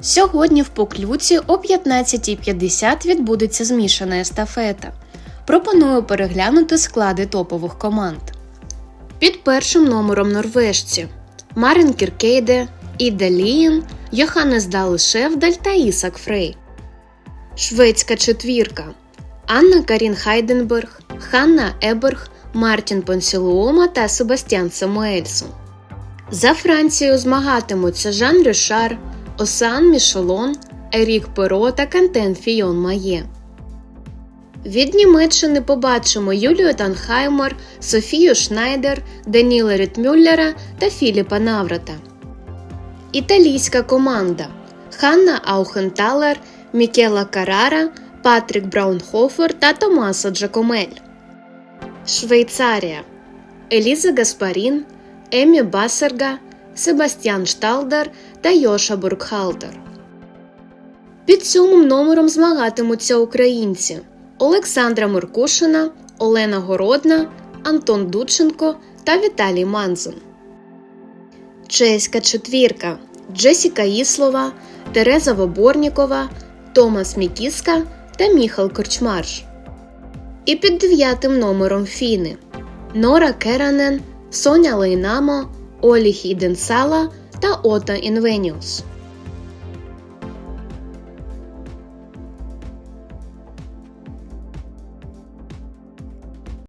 Сьогодні в Поклюці о 15.50 відбудеться змішана естафета. Пропоную переглянути склади топових команд. Під першим номером норвежці Марин Кіркейде, Іда Лієн, Йоханнес Далишевдаль та Ісак Фрей. Шведська четвірка Анна Карін Хайденберг, Ханна Еберг, Мартін Понсілуома та Себастьян Самуельсон. За Францію змагатимуться Жан Рюшар, Осан Мішелон, Ерік Перо та Кантен Фіон Має. Від Німеччини побачимо Юлію Танхаймер, Софію Шнайдер, Даніла Рітмюллера та Філіпа Наврата. Італійська команда Ханна Аухенталер, Мікела Карара, Патрік Браунхофер та Томасо Джакомель. Швейцарія Еліза Гаспарін, Емі Басерга, Себастьян Шталдер та Йоша Буркхалтер. Під сьомим номером змагатимуться українці Олександра Меркушина, Олена Городна, Антон Дученко та Віталій Манзун. Чеська четвірка Джесіка Іслова, Тереза Воборнікова, Томас Мікіска та Міхал Корчмарш. І під дев'ятим номером Фіни Нора Керанен, Соня Лейнамо, Олі іденсала та Ота Інвеніус.